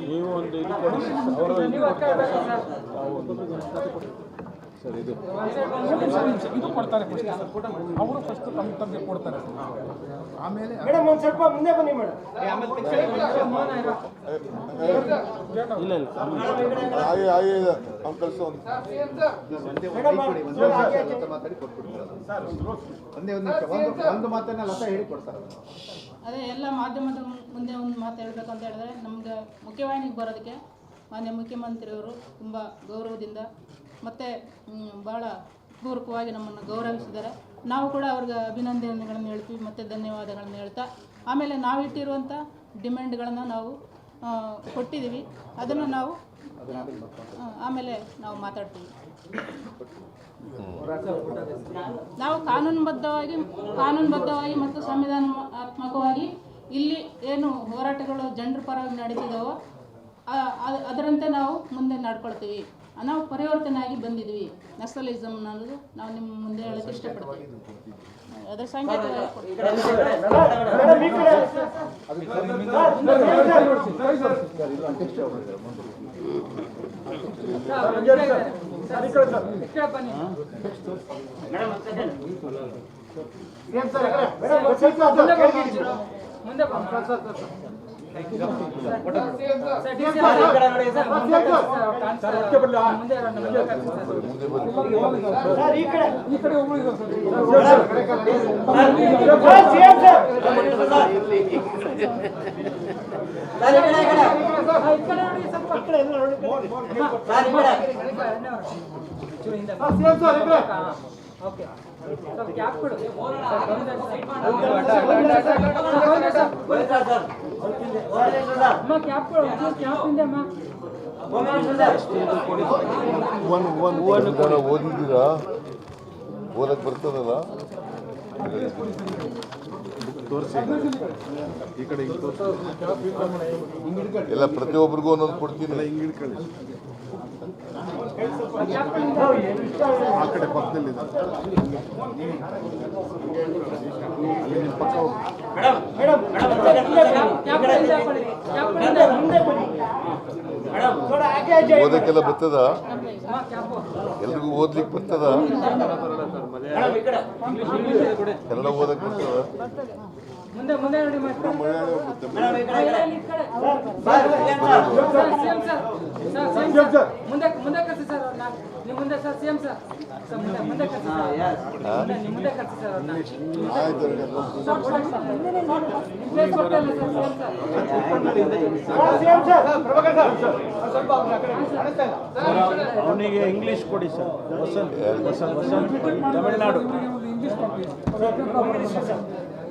ನೀವು ಒಂದು ಇದು ಕೊಡಿ. ಅವರು ಸರ್ ಇದು ಇದು ಕೊಡ್ತಾರೆ ಫಸ್ಟ್ ಅವರು ಫಸ್ಟ್ ತಮ್ಮ ತಮಗೆ ಕೊಡ್ತಾರೆ ಆಮೇಲೆ ಮೇಡಮ್ ಒಂದು ಸ್ವಲ್ಪ ಮುಂದೆ ಬನ್ನಿ ಮೇಡಮ್. ಇಲ್ಲ ಇಲ್ಲ. ಆಗಿ ಆಗಿ ಅವ್ನು ಕಳಿಸೋ ಒಂದು ಒಂದೇ ಒಂದು ಒಂದು ಒಂದು ಮಾತನ್ನ ಲತಾ ಹೇಳಿ ಕೊಡ್ತಾರೆ. ಅದೇ ಎಲ್ಲ ಮಾಧ್ಯಮದ ಮುಂದೆ ಒಂದು ಮಾತು ಹೇಳಬೇಕು ಅಂತ ಹೇಳಿದ್ರೆ ನಮ್ಗೆ ಮುಖ್ಯವಾಹಿನಿಗೆ ಬರೋದಕ್ಕೆ ಮಾನ್ಯ ಮುಖ್ಯಮಂತ್ರಿಯವರು ತುಂಬ ಗೌರವದಿಂದ ಮತ್ತು ಭಾಳ ಪೂರ್ವಕವಾಗಿ ನಮ್ಮನ್ನು ಗೌರವಿಸಿದ್ದಾರೆ. ನಾವು ಕೂಡ ಅವ್ರಿಗೆ ಅಭಿನಂದನೆಗಳನ್ನು ಹೇಳ್ತೀವಿ, ಮತ್ತು ಧನ್ಯವಾದಗಳನ್ನು ಹೇಳ್ತಾ, ಆಮೇಲೆ ನಾವಿಟ್ಟಿರುವಂಥ ಡಿಮ್ಯಾಂಡ್ಗಳನ್ನು ನಾವು ಕೊಟ್ಟಿದ್ದೀವಿ. ಅದನ್ನು ನಾವು ಆಮೇಲೆ ನಾವು ಮಾತಾಡ್ತೀವಿ. ನಾವು ಕಾನೂನುಬದ್ಧವಾಗಿ ಕಾನೂನುಬದ್ಧವಾಗಿ ಮತ್ತು ಸಂವಿಧಾನಾತ್ಮಕವಾಗಿ ಇಲ್ಲಿ ಏನು ಹೋರಾಟಗಳು ಜನರ ಪರವಾಗಿ ನಡೀತಿದ್ದಾವೋ ಅದರಂತೆ ನಾವು ಮುಂದೆ ನಡ್ಕೊಳ್ತೀವಿ ನಾವು ಪರಿವರ್ತನೆಯಾಗಿ ಬಂದಿದ್ವಿ ನಕ್ಸಲಿಸಮ್ ಅನ್ನೋದು ನಾವು ನಿಮ್ಮ ಮುಂದೆ ಹೇಳಕ್ಕೆ ಇಷ್ಟಪಡ್ತೀವಿ ಅದರ ಬನ್ನಿ ಮುಂದೆ ಬನ್ನಿ ಕಡೆ ಒಂದು ಓದಿದ್ದೀರಾ ಓದಕ್ಕೆ ಬರ್ತದಲ್ಲ ತೋರಿಸಿ ಈ ಕಡೆ ಎಲ್ಲ ಪ್ರತಿಯೊಬ್ಬರಿಗೂ ಒಂದೊಂದು ಕೊಡ್ತೀನಿ ಹಿಂಗೆ ಹಿಡ್ಕೊಳ್ಳಿ ಆ ಕಡೆ ಪಕ್ಕದಲ್ಲಿದೆ ಓದಕ್ಕೆಲ್ಲ ಬರ್ತದ? ಎಲ್ರಿಗೂ ಓದ್ಲಿಕ್ಕೆ ಬರ್ತದ? ಎಲ್ಲ ಓದಕ್ಕೆ ಬರ್ತದ? ಮುಂದೆ ಮುಂದೆ ನೋಡಿ ಸರ್ ಸರ್ ಸರ್ ಮುಂದೆ ಮುಂದೆ ಕರ್ಸಿ ಸರ್ ನಿಮ್ ಮುಂದೆ ಸರ್ ಸಿಎಂ ಸರ್ ಸರ್ ಮುಂದೆ ಮುಂದೆ ಕಳಿಸಿ ಸರ್ ಮುಂದೆ sir sir sir sir sir sir sir ಅವನಿಗೆ ಇಂಗ್ಲೀಷ್ ಕೊಡಿ ಸರ್ ವಸಂತ್ ವಸಂತ್ ತಮಿಳ್ನಾಡು ಇಂಗ್ಲೀಷ್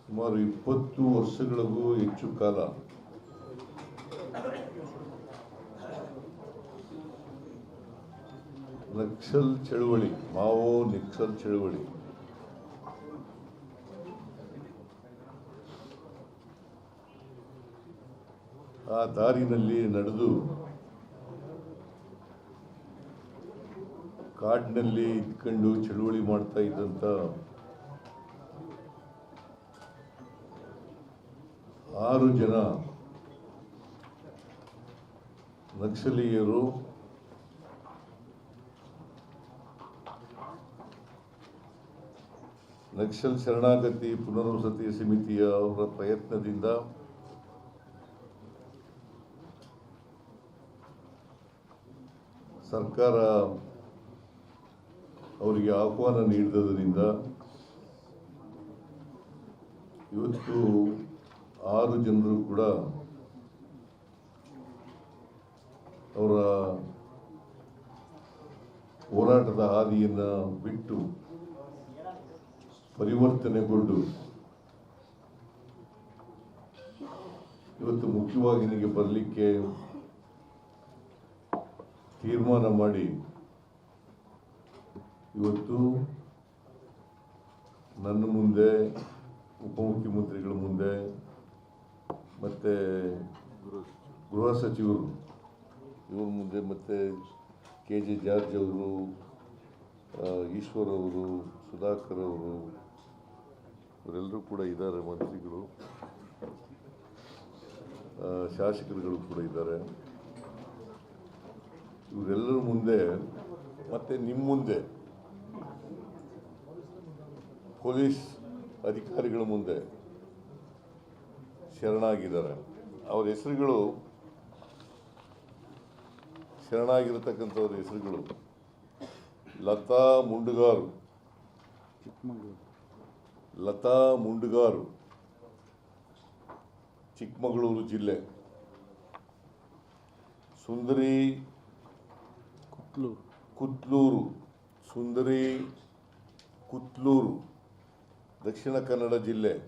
ಸುಮಾರು ಇಪ್ಪತ್ತು ವರ್ಷಗಳಿಗೂ ಹೆಚ್ಚು ಕಾಲ ನಕ್ಸಲ್ ಚಳುವಳಿ ಮಾವೋ ನಕ್ಸಲ್ ಚಳುವಳಿ. ಆ ದಾರಿನಲ್ಲಿ ನಡೆದು ಕಾಡಿನಲ್ಲಿ ಇದ್ಕೊಂಡು ಚಳುವಳಿ ಮಾಡ್ತಾ ಇದ್ದಂಥ ಆರು ಜನ ನಕ್ಸಲೀಯರು ನಕ್ಸಲ್ ಶರಣಾಗತಿ ಪುನರ್ವಸತಿ ಸಮಿತಿಯ ಅವರ ಪ್ರಯತ್ನದಿಂದ ಸರ್ಕಾರ ಅವರಿಗೆ ಆಹ್ವಾನ ನೀಡಿದ್ದರಿಂದ ಇವತ್ತು ಆರು ಜನರು ಕೂಡ ಅವರ ಹೋರಾಟದ ಹಾದಿಯನ್ನು ಬಿಟ್ಟು ಪರಿವರ್ತನೆಗೊಂಡು ಇವತ್ತು ಮುಖ್ಯವಾಗಿ ನನಗೆ ಬರಲಿಕ್ಕೆ ತೀರ್ಮಾನ ಮಾಡಿ. ಇವತ್ತು ನನ್ನ ಮುಂದೆ, ಉಪಮುಖ್ಯಮಂತ್ರಿಗಳ ಮುಂದೆ, ಮತ್ತು ಗೃಹ ಸಚಿವರು, ಇವ್ರ ಮುಂದೆ ಮತ್ತು ಕೆ ಜೆ ಜಾರ್ಜ್ ಅವರು ಈಶ್ವರ್ ಅವರು, ಸುಧಾಕರ್ ಅವರು, ಇವರೆಲ್ಲರೂ ಕೂಡ ಇದ್ದಾರೆ, ಮಂತ್ರಿಗಳು. ಶಾಸಕರುಗಳು ಕೂಡ ಇದ್ದಾರೆ. ಇವರೆಲ್ಲರ ಮುಂದೆ, ಮತ್ತು ನಿಮ್ಮ ಮುಂದೆ, ಪೊಲೀಸ್ ಅಧಿಕಾರಿಗಳ ಮುಂದೆ ಶರಣಾಗಿದ್ದಾರೆ. ಅವ್ರ ಹೆಸರುಗಳು, ಶರಣಾಗಿರತಕ್ಕಂಥವ್ರ ಹೆಸರುಗಳು ಲತಾ ಮುಂಡುಗಾರು. ಲತಾ ಮುಂಡುಗಾರು, ಚಿಕ್ಕಮಗಳೂರು ಜಿಲ್ಲೆ. ಸುಂದರಿ ಕುತ್ಲೂರು. ಸುಂದರಿ ಕುತ್ಲೂರು. ದಕ್ಷಿಣ ಕನ್ನಡ ಜಿಲ್ಲೆ.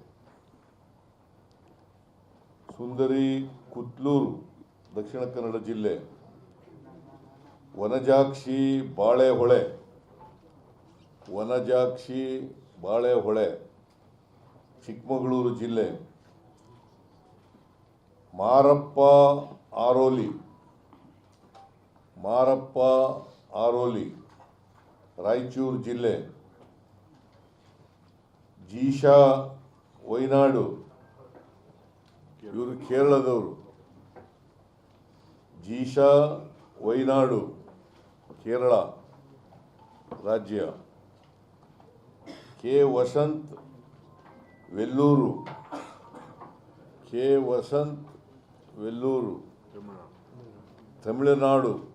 ಸುಂದರಿ ಕುತ್ಲೂರು, ದಕ್ಷಿಣ ಕನ್ನಡ ಜಿಲ್ಲೆ. ವನಜಾಕ್ಷಿ ಬಾಳೆಹೊಳೆ. ವನಜಾಕ್ಷಿ ಬಾಳೆಹೊಳೆ. ಚಿಕ್ಕಮಗಳೂರು ಜಿಲ್ಲೆ. ಮಾರಪ್ಪ ಆರೋಲಿ. ಮಾರಪ್ಪ ಆರೋಲಿ ರಾಯಚೂರು ಜಿಲ್ಲೆ. ಜೀಶಾ ವೈನಾಡು ಇವರು ಕೇರಳದವರು. ಜೀಶಾ ವೈನಾಡು ಕೇರಳ ರಾಜ್ಯ. ಕೆ. ವಸಂತ್ ವೆಲ್ಲೂರು. ಕೆ. ವಸಂತ್ ವೆಲ್ಲೂರು. ತಮಿಳುನಾಡು.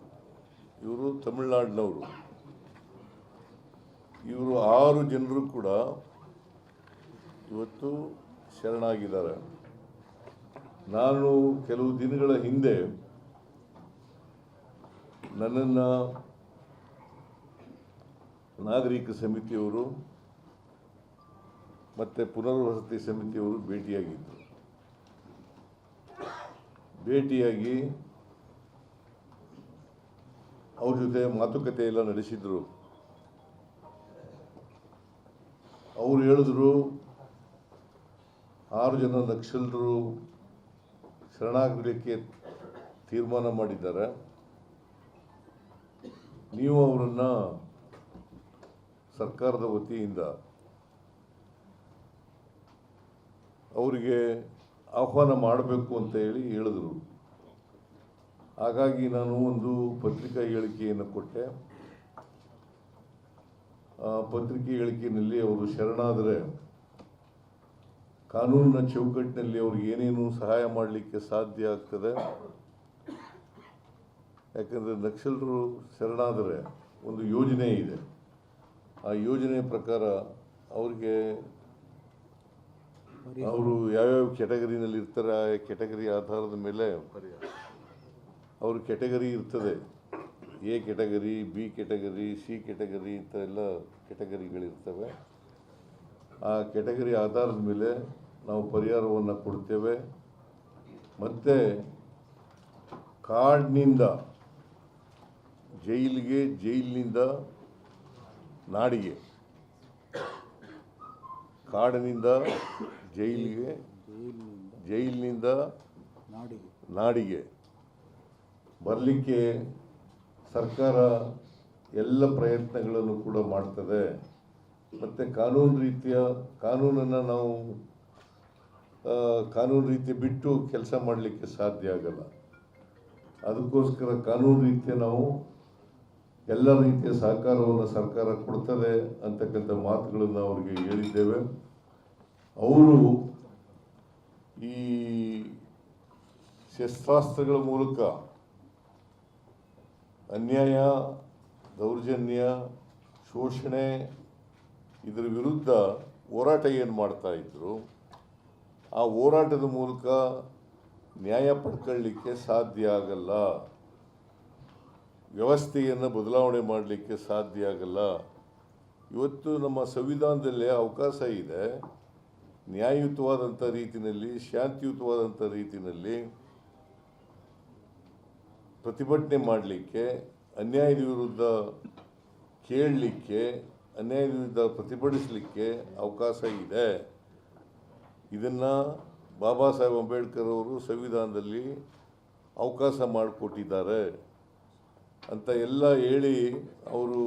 ಇವರು ತಮಿಳ್ನಾಡಿನವರು. ಇವರು ಆರು ಜನರು ಕೂಡ ಇವತ್ತು ಶರಣಾಗಿದ್ದಾರೆ. ನಾನು ಕೆಲವು ದಿನಗಳ ಹಿಂದೆ ನನ್ನನ್ನು ನಾಗರಿಕ ಸಮಿತಿಯವರು ಮತ್ತು ಪುನರ್ವಸತಿ ಸಮಿತಿಯವರು ಭೇಟಿಯಾಗಿದ್ದರು. ಭೇಟಿಯಾಗಿ ಅವ್ರ ಜೊತೆ ಮಾತುಕತೆ ಎಲ್ಲ ನಡೆಸಿದ್ರು. ಅವರು ಹೇಳಿದ್ರು, ಆರು ಜನ ನಕ್ಸಲರು ಶರಣಾಗಲಿಕ್ಕೆ ತೀರ್ಮಾನ ಮಾಡಿದ್ದಾರೆ. ನೀವು ಅವರನ್ನು ಸರ್ಕಾರದ ವತಿಯಿಂದ ಅವರಿಗೆ ಆಹ್ವಾನ ಮಾಡಬೇಕು ಅಂತ ಹೇಳಿ ಹೇಳಿದ್ರು. ಹಾಗಾಗಿ ನಾನು ಒಂದು ಪತ್ರಿಕಾ ಹೇಳಿಕೆಯನ್ನು ಕೊಟ್ಟೆ. ಆ ಪತ್ರಿಕೆ ಹೇಳಿಕೆಯಲ್ಲಿ ಅವರು ಶರಣಾದರೆ ಕಾನೂನಿನ ಚೌಕಟ್ಟಿನಲ್ಲಿ ಅವ್ರಿಗೆ ಏನೇನು ಸಹಾಯ ಮಾಡಲಿಕ್ಕೆ ಸಾಧ್ಯ ಆಗ್ತದೆ. ಯಾಕಂದರೆ ನಕ್ಸಲರು ಶರಣಾದರೆ ಒಂದು ಯೋಜನೆ ಇದೆ. ಆ ಯೋಜನೆ ಪ್ರಕಾರ ಅವ್ರಿಗೆ ಅವರು ಯಾವ್ಯಾವ ಕೆಟಗರಿನಲ್ಲಿ ಇರ್ತಾರೆ ಆ ಕೆಟಗರಿ ಆಧಾರದ ಮೇಲೆ ಅವ್ರ ಕೆಟಗರಿ ಇರ್ತದೆ. A category B category C category ಇಂಥ ಎಲ್ಲ ಕೆಟಗರಿಗಳಿರ್ತವೆ ಆ ಕೆಟಗರಿ ಆಧಾರದ ಮೇಲೆ ನಾವು ಪರಿಹಾರವನ್ನು ಕೊಡ್ತೇವೆ. ಮತ್ತು ಕಾಡಿನಿಂದ, ಜೈಲಿಗೆ, ಜೈಲಿನಿಂದ ನಾಡಿಗೆ. ಕಾಡಿನಿಂದ, ಜೈಲಿಗೆ, ಜೈಲಿನಿಂದ ನಾಡಿಗೆ. ಬರಲಿಕ್ಕೆ ಸರ್ಕಾರ ಎಲ್ಲ ಪ್ರಯತ್ನಗಳನ್ನು ಕೂಡ ಮಾಡ್ತದೆ. ಮತ್ತು ಕಾನೂನು ರೀತಿಯ ಕಾನೂನನ್ನು ನಾವು ಕಾನೂನು ರೀತಿ ಬಿಟ್ಟು ಕೆಲಸ ಮಾಡಲಿಕ್ಕೆ ಸಾಧ್ಯ ಆಗಲ್ಲ. ಅದಕ್ಕೋಸ್ಕರ ಕಾನೂನು ರೀತಿಯ ನಾವು ಎಲ್ಲ ರೀತಿಯ ಸಹಕಾರವನ್ನು ಸರ್ಕಾರ ಕೊಡ್ತದೆ ಅಂತಕ್ಕಂಥ ಮಾತುಗಳನ್ನು ಅವರಿಗೆ ಹೇಳಿದ್ದೇವೆ. ಅವರು ಈ ಶಸ್ತ್ರಾಸ್ತ್ರಗಳ ಮೂಲಕ ಅನ್ಯಾಯ, ದೌರ್ಜನ್ಯ, ಶೋಷಣೆ ಇದರ ವಿರುದ್ಧ ಹೋರಾಟ ಏನು ಮಾಡ್ತಾ ಇದ್ರು, ಆ ಹೋರಾಟದ ಮೂಲಕ ನ್ಯಾಯ ಪಡ್ಕೊಳ್ಳಿಕ್ಕೆ ಸಾಧ್ಯ ಆಗಲ್ಲ. ವ್ಯವಸ್ಥೆಯನ್ನು ಬದಲಾವಣೆ ಮಾಡಲಿಕ್ಕೆ ಸಾಧ್ಯ ಆಗಲ್ಲ. ಇವತ್ತು ನಮ್ಮ ಸಂವಿಧಾನದಲ್ಲೇ ಅವಕಾಶ ಇದೆ. ನ್ಯಾಯಯುತವಾದಂಥ ರೀತಿಯಲ್ಲಿ ಶಾಂತಿಯುತವಾದಂಥ ರೀತಿಯಲ್ಲಿ ಪ್ರತಿಭಟನೆ ಮಾಡಲಿಕ್ಕೆ, ಅನ್ಯಾಯದ ವಿರುದ್ಧ ಕೇಳಲಿಕ್ಕೆ, ಅನ್ಯಾಯದ ವಿರುದ್ಧ ಪ್ರತಿಭಟಿಸಲಿಕ್ಕೆ ಅವಕಾಶ ಇದೆ. ಇದನ್ನು ಬಾಬಾ ಸಾಹೇಬ್ ಅಂಬೇಡ್ಕರ್ ಅವರು ಸಂವಿಧಾನದಲ್ಲಿ ಅವಕಾಶ ಮಾಡಿಕೊಟ್ಟಿದ್ದಾರೆ ಅಂತ ಎಲ್ಲ ಹೇಳಿ ಅವರು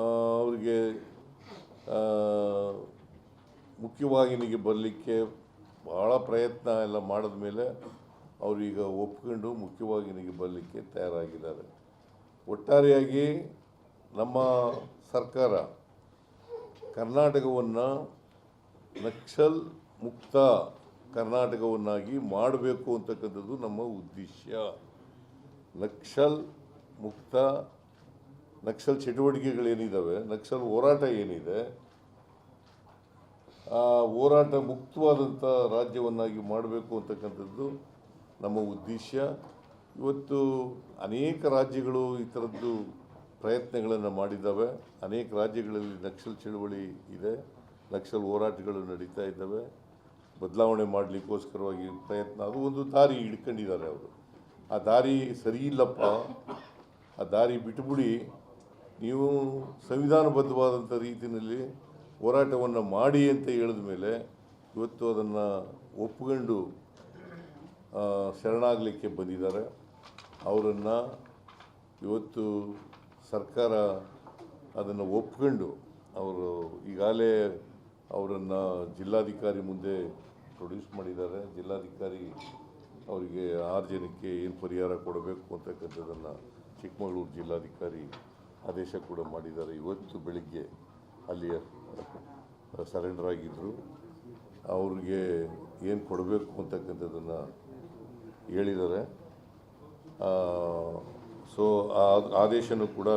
ಅವರಿಗೆ ಮುಖ್ಯವಾಹಿನಿಗೆ ಬರಲಿಕ್ಕೆ ಭಾಳ ಪ್ರಯತ್ನ ಎಲ್ಲ ಮಾಡಿದ ಮೇಲೆ ಅವರೀಗ ಒಪ್ಕೊಂಡು ಮುಖ್ಯವಾಹಿನಿಗೆ ಬರಲಿಕ್ಕೆ ತಯಾರಾಗಿದ್ದಾರೆ. ಒಟ್ಟಾರೆಯಾಗಿ ನಮ್ಮ ಸರ್ಕಾರ ಕರ್ನಾಟಕವನ್ನು ನಕ್ಸಲ್ ಮುಕ್ತ ಕರ್ನಾಟಕವನ್ನಾಗಿ ಮಾಡಬೇಕು ಅಂತಕ್ಕಂಥದ್ದು ನಮ್ಮ ಉದ್ದೇಶ. ನಕ್ಸಲ್ ಮುಕ್ತ, ನಕ್ಸಲ್ ಚಟುವಟಿಕೆಗಳೇನಿದ್ದಾವೆ ನಕ್ಸಲ್ ಹೋರಾಟ ಏನಿದೆ, ಆ ಹೋರಾಟ ಮುಕ್ತವಾದಂಥ ರಾಜ್ಯವನ್ನಾಗಿ ಮಾಡಬೇಕು ಅಂತಕ್ಕಂಥದ್ದು ನಮ್ಮ ಉದ್ದೇಶ ಇವತ್ತು ಅನೇಕ ರಾಜ್ಯಗಳು ಈ ಥರದ್ದು ಪ್ರಯತ್ನಗಳನ್ನು ಮಾಡಿದ್ದಾವೆ. ಅನೇಕ ರಾಜ್ಯಗಳಲ್ಲಿ ನಕ್ಸಲ್ ಚಳುವಳಿ ಇದೆ. ನಕ್ಸಲ್ ಹೋರಾಟಗಳು ನಡೀತಾ ಇದ್ದಾವೆ. ಬದಲಾವಣೆ ಮಾಡಲಿಕ್ಕೋಸ್ಕರವಾಗಿ ಪ್ರಯತ್ನ. ಅದು ಒಂದು ದಾರಿ ಹಿಡ್ಕೊಂಡಿದ್ದಾರೆ ಅವರು. ಆ ದಾರಿ ಸರಿ ಇಲ್ಲಪ್ಪ. ಆ ದಾರಿ ಬಿಟ್ಟುಬಿಡಿ ನೀವು ಸಂವಿಧಾನಬದ್ಧವಾದಂಥ ರೀತಿಯಲ್ಲಿ ಹೋರಾಟವನ್ನು ಮಾಡಿ ಅಂತ ಹೇಳಿದ ಮೇಲೆ ಇವತ್ತು ಅದನ್ನು ಒಪ್ಕೊಂಡು ಆ, ಶರಣಾಗಲಿಕ್ಕೆ ಬಂದಿದ್ದಾರೆ. ಅವರನ್ನು ಇವತ್ತು ಸರ್ಕಾರ ಅದನ್ನು ಒಪ್ಕೊಂಡು ಅವರು ಈಗಾಗಲೇ ಅವರನ್ನು ಜಿಲ್ಲಾಧಿಕಾರಿ ಮುಂದೆ ಪ್ರೊಡ್ಯೂಸ್ ಮಾಡಿದ್ದಾರೆ. ಜಿಲ್ಲಾಧಿಕಾರಿ ಅವರಿಗೆ ಆರು ಜನಕ್ಕೆ ಏನು ಪರಿಹಾರ ಕೊಡಬೇಕು ಅಂತಕ್ಕಂಥದ್ದನ್ನು ಚಿಕ್ಕಮಗಳೂರು ಜಿಲ್ಲಾಧಿಕಾರಿ ಆದೇಶ ಕೂಡ ಮಾಡಿದ್ದಾರೆ. ಇವತ್ತು ಬೆಳಿಗ್ಗೆ ಅಲ್ಲಿ ಸರೆಂಡರ್ ಆಗಿದ್ದರು ಅವ್ರಿಗೆ ಏನು ಕೊಡಬೇಕು ಅಂತಕ್ಕಂಥದ್ದನ್ನು ಹೇಳಿದ್ದಾರೆ. ಸೊ, ಆ ಆದೇಶನೂ ಕೂಡ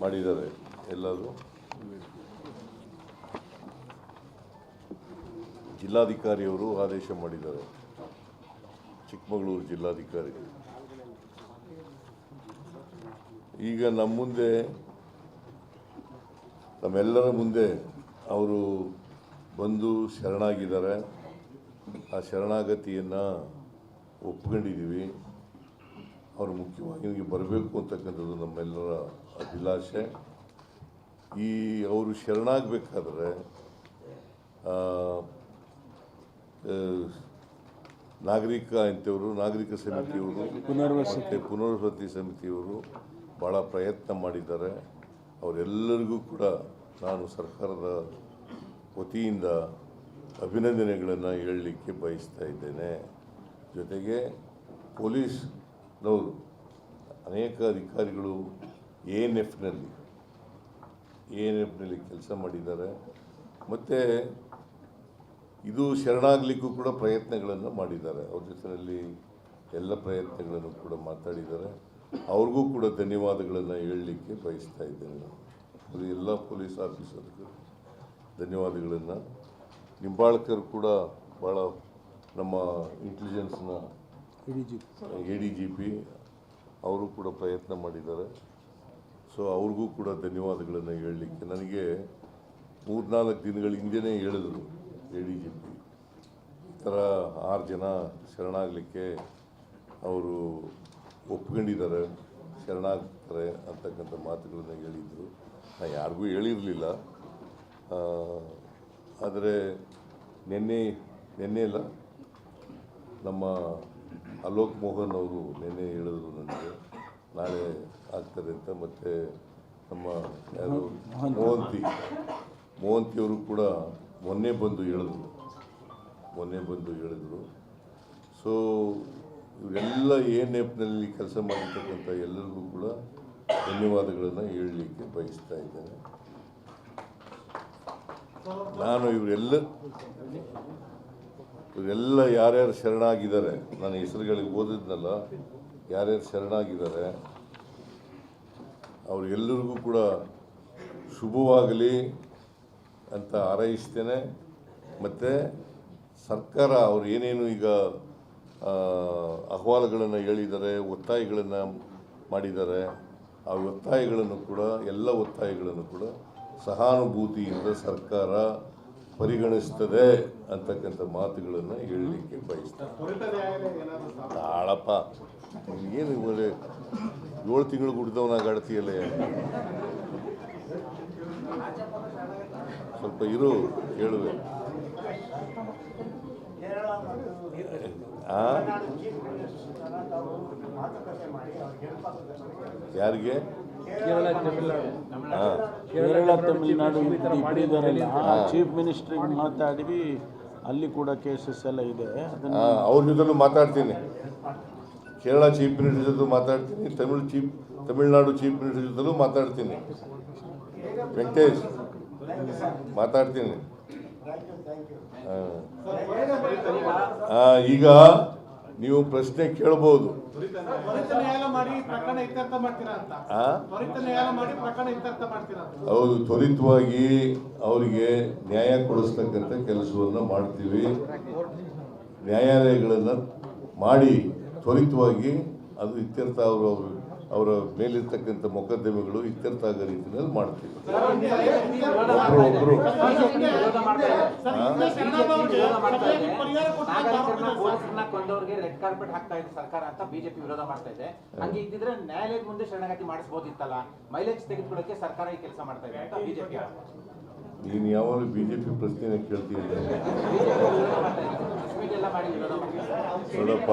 ಮಾಡಿದ್ದಾರೆ ಎಲ್ಲರೂ. ಜಿಲ್ಲಾಧಿಕಾರಿಯವರು ಆದೇಶ ಮಾಡಿದ್ದಾರೆ. ಚಿಕ್ಕಮಗಳೂರು ಜಿಲ್ಲಾಧಿಕಾರಿ. ಈಗ ನಮ್ಮ ಮುಂದೆ, ನಮ್ಮೆಲ್ಲರ ಮುಂದೆ ಅವರು ಬಂದು ಶರಣಾಗಿದ್ದಾರೆ. ಆ ಶರಣಾಗತಿಯನ್ನು ಒಪ್ಕೊಂಡಿದ್ದೀವಿ. ಅವರು ಮುಖ್ಯವಾಗಿ ಬರಬೇಕು ಅಂತಕ್ಕಂಥದ್ದು ನಮ್ಮೆಲ್ಲರ ಅಭಿಲಾಷೆ. ಈ ಅವರು ಶರಣಾಗಬೇಕಾದ್ರೆ ನಾಗರಿಕ ಇಂಥವರು ನಾಗರಿಕ ಸಮಿತಿಯವರು ಪುನರ್ವಸತಿ ಪುನರ್ವಸತಿ ಸಮಿತಿಯವರು ಭಾಳ ಪ್ರಯತ್ನ ಮಾಡಿದ್ದಾರೆ. ಅವರೆಲ್ಲರಿಗೂ ಕೂಡ ನಾನು ಸರ್ಕಾರದ ವತಿಯಿಂದ ಅಭಿನಂದನೆಗಳನ್ನು ಹೇಳಲಿಕ್ಕೆ ಬಯಸ್ತಾ ಇದ್ದೇನೆ. ಜೊತೆಗೆ ಪೊಲೀಸ್ನವರು ಅನೇಕ ಅಧಿಕಾರಿಗಳು ಎ ಎನ್ ಎಫ್ನಲ್ಲಿ, ಎ ಎನ್ ಎಫ್ನಲ್ಲಿ ಕೆಲಸ ಮಾಡಿದ್ದಾರೆ. ಮತ್ತು ಇದು ಶರಣಾಗಲಿಕ್ಕೂ ಕೂಡ ಪ್ರಯತ್ನಗಳನ್ನು ಮಾಡಿದ್ದಾರೆ. ಅವ್ರ ಜೊತೆಯಲ್ಲಿ ಎಲ್ಲ ಪ್ರಯತ್ನಗಳನ್ನು ಕೂಡ ಮಾತಾಡಿದ್ದಾರೆ. ಅವ್ರಿಗೂ ಕೂಡ ಧನ್ಯವಾದಗಳನ್ನು ಹೇಳಲಿಕ್ಕೆ ಬಯಸ್ತಾ ಇದ್ದೇನೆ ಅದು ಎಲ್ಲ ಪೊಲೀಸ್ ಆಫೀಸರ್ಗೂ ಧನ್ಯವಾದಗಳನ್ನು. ನಿಂಬಾಳ್ಕರ್ ಕೂಡ ಭಾಳ ನಮ್ಮ ಇಂಟೆಲಿಜೆನ್ಸ್ನ ಎ ಡಿ ಜಿ ಪಿ ಅವರು ಕೂಡ ಪ್ರಯತ್ನ ಮಾಡಿದ್ದಾರೆ. ಸೊ ಅವ್ರಿಗೂ ಕೂಡ ಧನ್ಯವಾದಗಳನ್ನು ಹೇಳಲಿಕ್ಕೆ. ನನಗೆ ಮೂರ್ನಾಲ್ಕು ದಿನಗಳ ಹಿಂದೆನೇ ಹೇಳಿದರು ಎ ಡಿ ಜಿ ಪಿ ಈ ಥರ ಆರು ಜನ ಶರಣಾಗಲಿಕ್ಕೆ ಅವರು ಒಪ್ಕೊಂಡಿದ್ದಾರೆ. ಶರಣಾಗ್ತಾರೆ ಅಂತಕ್ಕಂಥ ಮಾತುಗಳನ್ನು ಹೇಳಿದರು. ನಾನು ಯಾರಿಗೂ ಹೇಳಿರಲಿಲ್ಲ. ಆದರೆ ನಿನ್ನೆ ನಿನ್ನೆ ಇಲ್ಲ ನಮ್ಮ ಅಲೋಕ್ ಮೋಹನ್ ಅವರು ನಿನ್ನೆ ಹೇಳಿದ್ರು ನನಗೆ. ನಾಳೆ ಆಗ್ತಾರೆ ಅಂತ ಮತ್ತು ನಮ್ಮ ಯಾರು? ಮೋಹಂತಿ. ಮೋಹಂತಿಯವರು ಕೂಡ ಮೊನ್ನೆ ಬಂದು ಹೇಳಿದ್ರು. ಮೊನ್ನೆ ಬಂದು ಹೇಳಿದರು. ಸೊ ಇವರೆಲ್ಲ ಏನು ನೆಪ್ನಲ್ಲಿ ಕೆಲಸ ಮಾಡಿರ್ತಕ್ಕಂಥ ಎಲ್ಲರಿಗೂ ಕೂಡ ಧನ್ಯವಾದಗಳನ್ನು ಹೇಳಲಿಕ್ಕೆ ಬಯಸ್ತಾ ಇದ್ದೇನೆ. ನಾನು ಇವರೆಲ್ಲ ಇವರೆಲ್ಲ ಯಾರ್ಯಾರು ಶರಣಾಗಿದ್ದಾರೆ? ನಾನು ಹೆಸರುಗಳಿಗೆ ಓದಿದ್ನಲ್ಲ, ಯಾರ್ಯಾರು ಶರಣಾಗಿದ್ದಾರೆ? ಅವ್ರಿಗೆಲ್ಲರಿಗೂ ಕೂಡ ಶುಭವಾಗಲಿ ಅಂತ ಹಾರೈಸ್ತೇನೆ. ಮತ್ತು ಸರ್ಕಾರ ಅವ್ರು ಏನೇನು ಈಗ ಅಹವಾಲುಗಳನ್ನು ಹೇಳಿದ್ದಾರೆ, ಒತ್ತಾಯಗಳನ್ನು ಮಾಡಿದ್ದಾರೆ, ಆ ಒತ್ತಾಯಗಳನ್ನು ಕೂಡ, ಎಲ್ಲ ಒತ್ತಾಯಗಳನ್ನು ಕೂಡ ಸಹಾನುಭೂತಿಯಿಂದ ಸರ್ಕಾರ ಪರಿಗಣಿಸ್ತದೆ ಅಂತಕ್ಕಂಥ ಮಾತುಗಳನ್ನು ಹೇಳಲಿಕ್ಕೆ ಬಯಸ್ತಾರೆ ಏನು ಒಳ್ಳೆ ಏಳು ತಿಂಗಳು ಗುಡ್ದವನಾಗ ಆಡ್ತೀಯಲ್ಲ ಸ್ವಲ್ಪ ಇರು, ಕೇಳುವೆ ಆ? ಯಾರಿಗೆ. ಕೇರಳ ತಮಿಳುನಾಡು. ಇಬ್ಬರಿದಾರಲ್ಲ ಚೀಫ್ ಮಿನಿಸ್ಟ್ರಿಗೆ ಮಾತಾಡಿವಿ ಅಲ್ಲಿ ಕೂಡ ಕೇಸಸ್ ಎಲ್ಲ ಇದೆ. ಅವ್ರ ಜೊತೆಲೂ ಮಾತಾಡ್ತೀನಿ. ಕೇರಳ ಚೀಫ್ ಮಿನಿಸ್ಟರ್ ಜೊತೆ ಮಾತಾಡ್ತೀನಿ. Tamil chief Tamil Nadu chief minister ಜೊತೆಲೂ ಮಾತಾಡ್ತೀನಿ. ವೆಂಕಟೇಶ್ ಮಾತಾಡ್ತೀನಿ. ಈಗ ನೀವು ಪ್ರಶ್ನೆ ಕೇಳ್ಬೋದು. ಹೌದು ತ್ವರಿತವಾಗಿ ಅವರಿಗೆ ನ್ಯಾಯ ಕೊಡಿಸ್ತಕ್ಕಂಥ ಕೆಲಸವನ್ನು ಮಾಡ್ತೀವಿ. ನ್ಯಾಯಾಲಯಗಳನ್ನು ಮಾಡಿ ತ್ವರಿತವಾಗಿ ಅದು ಇತ್ಯರ್ಥ ಅವರು ಅವರ ಮೇಲಿರ್ತಕ್ಕಂಥ ಮೊಕದ್ದಮೆಗಳು ಇತ್ಯರ್ಥ ಆಗೋ ರೀತಿಯಲ್ಲಿ ಮಾಡ್ತೀವಿ ಒಬ್ರು ಒಬ್ರು ನಾಗರಿಕರನ್ನ ಪೊಲೀಸರನ್ನ ಕೊಂದವ್ರಿಗೆ ರೆಡ್ ಕಾರ್ಪೆಟ್ ಹಾಕ್ತಾ ಇದೆ ಸರ್ಕಾರ ಅಂತ ಬಿಜೆಪಿ ವಿರೋಧ ಮಾಡ್ತಾ ಇದೆ ಹಂಗೆ ಇದ್ದಿದ್ರೆ ನ್ಯಾಯಾಲಯದ ಮುಂದೆ ಶರಣಾಗತಿ ಮಾಡಿಸಬಹುದಿತ್ತಲ್ಲ ಮೈಲೇಜ್ ತೆಗೆದುಕೊಳ್ಳಕ್ಕೆ ಸರ್ಕಾರ ಈ ಕೆಲಸ ಮಾಡ್ತಾ ಇದೆ ಅಂತ ಬಿಜೆಪಿ ನೀನು ಯಾವಾಗಲೂ ಬಿ ಜೆ ಪಿ ಮಾಡ್ತಾರೆ ನೋಡಪ್ಪ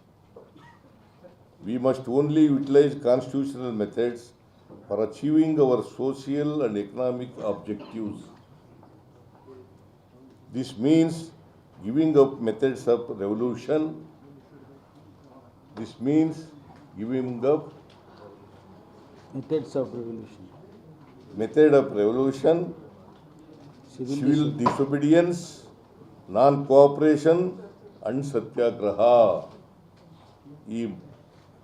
We must only utilize constitutional methods for achieving our social and economic objectives. This means giving up methods of revolution. This means giving up methods of revolution. Method of revolution, civil, civil disobedience, non-cooperation and satyagraha.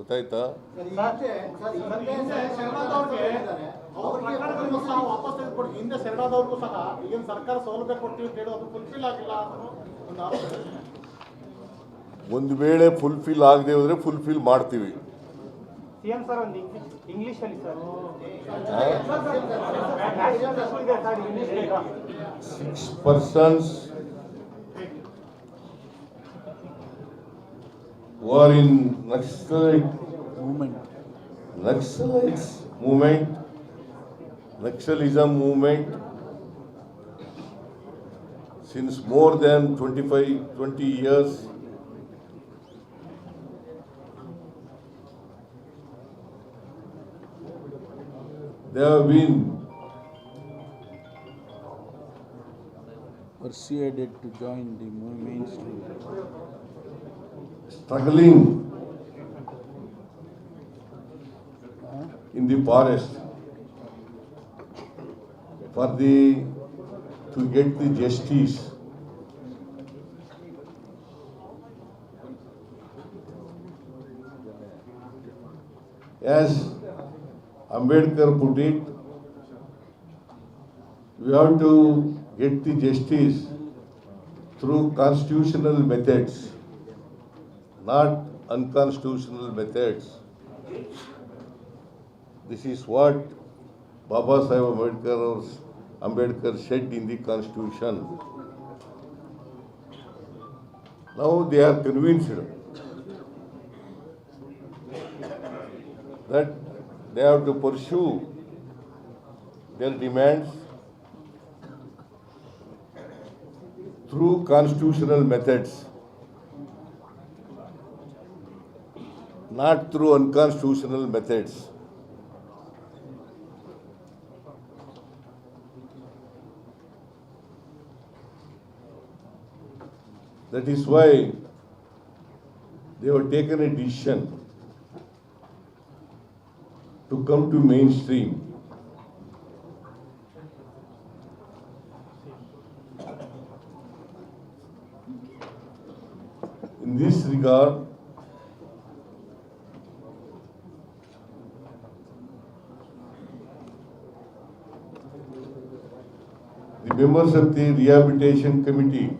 ಗೊತ್ತಾಯ್ತಾ? ಒಂದು ವೇಳೆ fulfil ಆಗದೆ ಹೋದ್ರೆ fulfil ಮಾಡ್ತೀವಿ. CM sir ಒಂದು English English ಅಲ್ಲಿ sir six persons war in Naxalite movement, Naxalites movement, Naxalism movement since more than 25, 20 years. They have been persuaded to join the mainstream struggling in the forest for the to get the justice. As Ambedkar put it, we have to get the justice through constitutional methods, not unconstitutional methods. This is what Baba Sahib Ambedkar, Ambedkar said in the constitution. Now they are convinced that they have to pursue their demands through constitutional methods, not through unconstitutional methods. That is why they have taken a decision to come to mainstream. In this regard, the members of the rehabilitation committee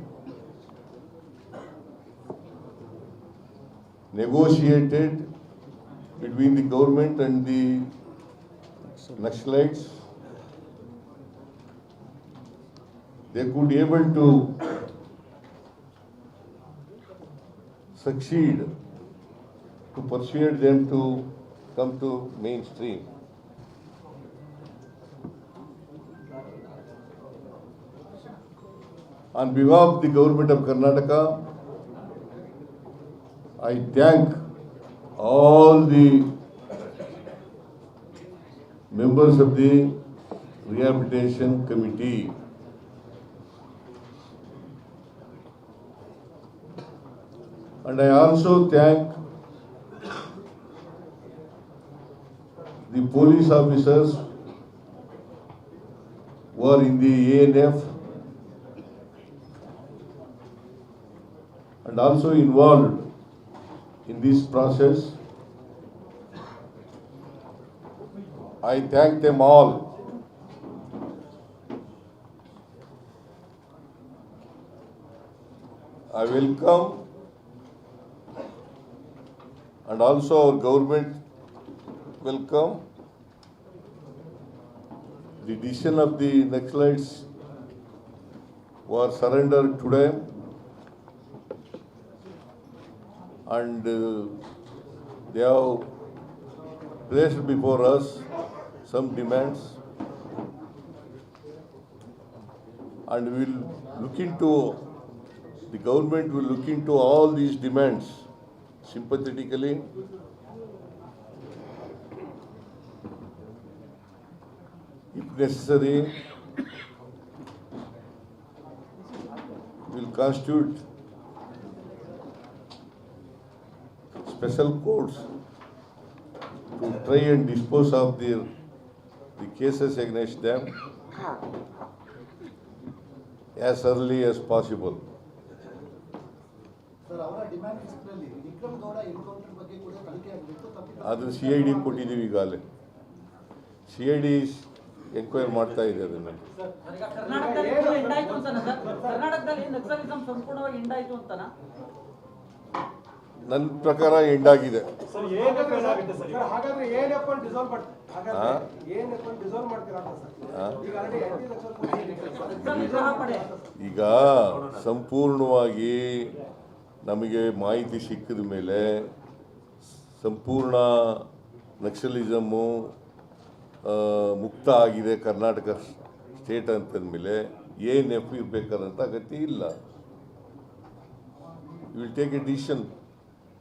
negotiated between the government and the Naxalites. They could be able to succeed to persuade them to come to mainstream. On behalf of the government of Karnataka, I thank all the members of the rehabilitation committee. And I also thank the police officers who are in the ANF and also involved in this process. I thank them all. I welcome and also our government welcome the decision of the Naxalites who are surrendered today and uh, they have placed before us some demands and we will look into, the government will look into all these demands sympathetically. If necessary, will constitute special courts to try and dispose of their, the cases against them as early as possible. Sir ಅವರ demand ಲಿಸ್ಟ್ನಲ್ಲಿ Vikram Gowda encounter ಬಗ್ಗೆ ಕೂಡ ತನಿಖೆ ಆಗಬೇಕು ಅದು C I D ಕೊಟ್ಟಿದ್ದೀವಿ ಈಗಾಗಲೇ. C I D enquiry ಮಾಡ್ತಾ ಇದೆ ಅದನ್ನು. ಕರ್ನಾಟಕದಲ್ಲಿ full ಆಯ್ತು ಅಂತಾನ? ಸರ್ ಕರ್ನಾಟಕದಲ್ಲಿ ನಕ್ಸಲಿಸಂ ಸಂಪೂರ್ಣವಾಗಿ ಎಂಡ್ ಆಯ್ತು ಅಂತಾನ? ನನ್ನ ಪ್ರಕಾರ ಎಂಡಾಗಿದೆ. ಸರ್ ಏನೆಫ್ ಏನಾಗುತ್ತೆ ಸರ್. ಹಾಗಾದ್ರೆ ಏನೆಫ್ ಅನ್ನು ಡಿಸಾಲ್ವ್ ಮಾಡ್ತೀರಾ ಹಾಗಾದ್ರೆ ಏನೆಫ್ ಅನ್ನು ಮಾಡ್ತೀರಾ ಅಂತ ಸರ್. ಈಗ ಸಂಪೂರ್ಣವಾಗಿ ನಮಗೆ ಮಾಹಿತಿ ಸಿಕ್ಕಿದ ಮೇಲೆ ಸಂಪೂರ್ಣ ನಕ್ಸಲಿಸಮ್ಮು ಮುಕ್ತ ಆಗಿದೆ ಕರ್ನಾಟಕ ಸ್ಟೇಟ್ ಅಂತಂದಮೇಲೆ ಏನು ಎಫ್ ಇರಬೇಕಾದಂಥ ಅಗತ್ಯ ಇಲ್ಲ. Will take a decision